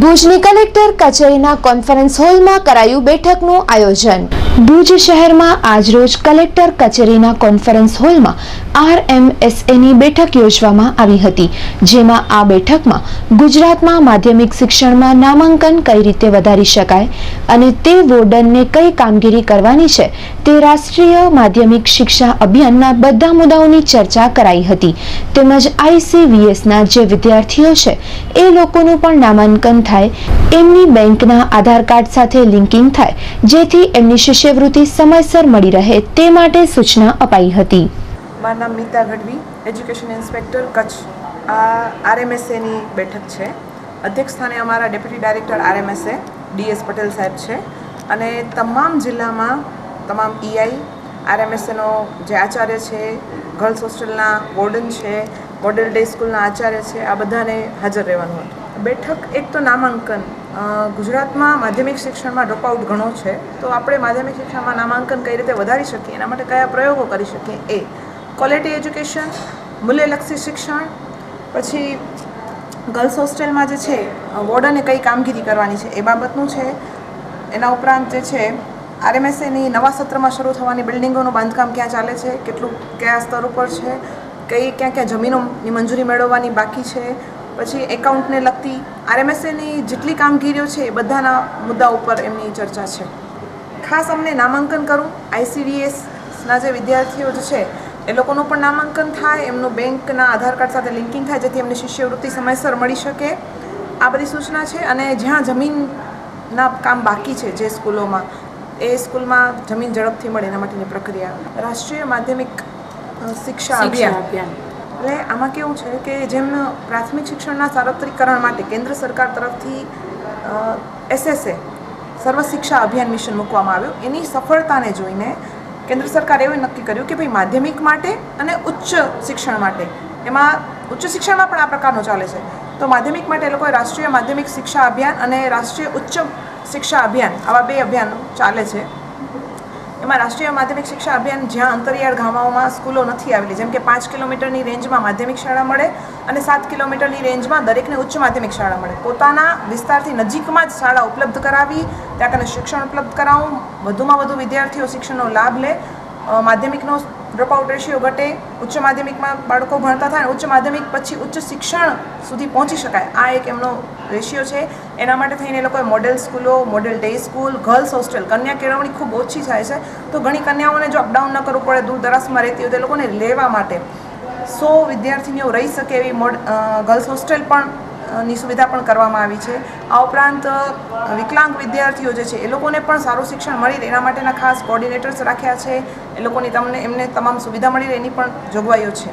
ભુજની કલેક્ટર કચેરીના કોન્ફરન્સ હોલમાં કરાયું બેઠકનું આયોજન. ભુજ શહેરમાં આજરોજ કલેક્ટર કચેરીના કોન્ફરન્સ હોલમાં આરએમએસએની બેઠક યોજવામાં આવી હતી, જેમાં આ બેઠકમાં ગુજરાતમાં માધ્યમિક શિક્ષણમાં નામાંકન કઈ રીતે વધારી શકાય અને તે વોર્ડનને કઈ કામગીરી કરવાની છે તે રાષ્ટ્રીય માધ્યમિક શિક્ષા અભિયાનના બધા મુદ્દાઓની ચર્ચા કરાઈ હતી. તેમજ આઈસીવીએસના જે વિદ્યાર્થીઓ છે, એ લોકોનું પણ નામાંકન થાય, એમની બેંકના આધાર કાર્ડ સાથે લિંકિંગ થાય, જેથી એમની શિષ્યવૃત્તિ સમયસર મળી રહે તે માટે સૂચના અપાઈ હતી. મારું નામ મીતા ગઢવી એજ્યુકેશન ઇન્સ્પેક્ટર કચ્છ. આ આરએમએસએની બેઠક છે. અધ્યક્ષ સ્થાને અમારા deputy director RMSA DS Patel સાહેબ છે. અને તમામ જિલ્લામાં તમામ ઈઆઈ આરએમએસએનો જે આચાર્ય છે ગર્લ્સ હોસ્ટેલના વોર્ડન છે મોડેલ ડે સ્કૂલના આચાર્ય છે, આ બધાને હાજર રહેવાનું હતું. બેઠક એક તો નામાંકન ગુજરાતમાં માધ્યમિક શિક્ષણમાં ડ્રોપઆઉટ ઘણો છે. તો આપણે માધ્યમિક શિક્ષણમાં નામાંકન કઈ રીતે વધારી શકીએ? એના માટે કયા પ્રયોગો કરી શકીએ? એ. ક્વોલિટી એજ્યુકેશન મૂલ્યલક્ષી શિક્ષણ, પછી ગર્લ્સ હોસ્ટેલમાં જે છે, વોર્ડને કઈ કામગીરી કરવાની છે એ બાબતનું છે. એના ઉપરાંત જે છે, આરએમએસએની નવા સત્રમાં શરૂ થવાની બિલ્ડિંગોનું બાંધકામ ક્યાં ચાલે છે? કેટલું, કયા સ્તર ઉપર છે? કઈ, ક્યાં ક્યાં જમીનોની મંજૂરી મેળવવાની બાકી છે? પછી એકાઉન્ટને લગતી આરએમએસએની જેટલી કામગીરીઓ છે એ બધાના મુદ્દા ઉપર એમની ચર્ચા છે. ખાસ અમને નામાંકન કરવું આઈસીડીએસના જે વિદ્યાર્થીઓ જે છે એ લોકોનું પણ નામાંકન થાય એમનું બેંકના આધાર કાર્ડ સાથે લિંકિંગ થાય જેથી એમને શિષ્યવૃત્તિ સમયસર મળી શકે. આ બધી સૂચના છે અને જ્યાં જમીનના કામ બાકી છે જે સ્કૂલોમાં એ સ્કૂલમાં જમીન ઝડપથી મળે એના માટેની પ્રક્રિયા. રાષ્ટ્રીય માધ્યમિક શિક્ષા અભિયાન. એટલે આમાં કેવું છે કે જેમ પ્રાથમિક શિક્ષણના સાર્વત્રિકરણ માટે કેન્દ્ર સરકાર તરફથી એસએસએ, સર્વ શિક્ષા અભિયાન મિશન મૂકવામાં આવ્યું. એની સફળતાને જોઈને કેન્દ્ર સરકારે એવું નક્કી કર્યું કે ભાઈ માધ્યમિક માટે અને ઉચ્ચ શિક્ષણ માટે. એમાં ઉચ્ચ શિક્ષણમાં પણ આ પ્રકારનું ચાલે છે. તો માધ્યમિક માટે એ લોકોએ રાષ્ટ્રીય માધ્યમિક શિક્ષા અભિયાન અને રાષ્ટ્રીય ઉચ્ચ શિક્ષા અભિયાન આવા બે અભિયાન ચાલે છે. એમાં રાષ્ટ્રીય માધ્યમિક શિક્ષા અભિયાન જ્યાં અંતરિયાળ ગામોમાં સ્કૂલો નથી આવેલી, જેમ કે પાંચ કિલોમીટરની રેન્જમાં માધ્યમિક શાળા મળે અને સાત કિલોમીટરની રેન્જમાં દરેકને ઉચ્ચ માધ્યમિક શાળા મળે. પોતાના વિસ્તારથી નજીકમાં જ શાળા ઉપલબ્ધ કરાવી, ત્યાં કને શિક્ષણ ઉપલબ્ધ કરાવવું વધુમાં વધુ વિદ્યાર્થીઓ શિક્ષણનો લાભ લે માધ્યમિકનો ડ્રોપઆઉટ રેશિયો ઘટે, ઉચ્ચ માધ્યમિકમાં બાળકો ભણતા થાય ઉચ્ચ માધ્યમિક પછી ઉચ્ચ શિક્ષણ સુધી પહોંચી શકાય. આ એક એમનો રેશિયો છે. એના માટે થઈને એ લોકોએ મોડેલ સ્કૂલો, model day school, girls hostel, કન્યા કેળવણી ખૂબ ઓછી થાય છે. તો ઘણી કન્યાઓને જો અપડાઉન ન કરવું પડે, દૂર દરાસમાં રહેતી હોય તો એ લોકોને લેવા માટે સો વિદ્યાર્થીનીઓ રહી શકે એવી મોડ ગર્લ્સ હોસ્ટેલ પણ ની સુવિધા પણ કરવામાં આવી છે. આ ઉપરાંત વિકલાંગ વિદ્યાર્થીઓ જે છે, એ લોકોને પણ સારું શિક્ષણ મળી રહે. એના માટેના ખાસ કોર્ડિનેટર્સ રાખ્યા છે. એ લોકોની તમને, એમને તમામ સુવિધા મળી રહે એની પણ જોગવાઈઓ છે.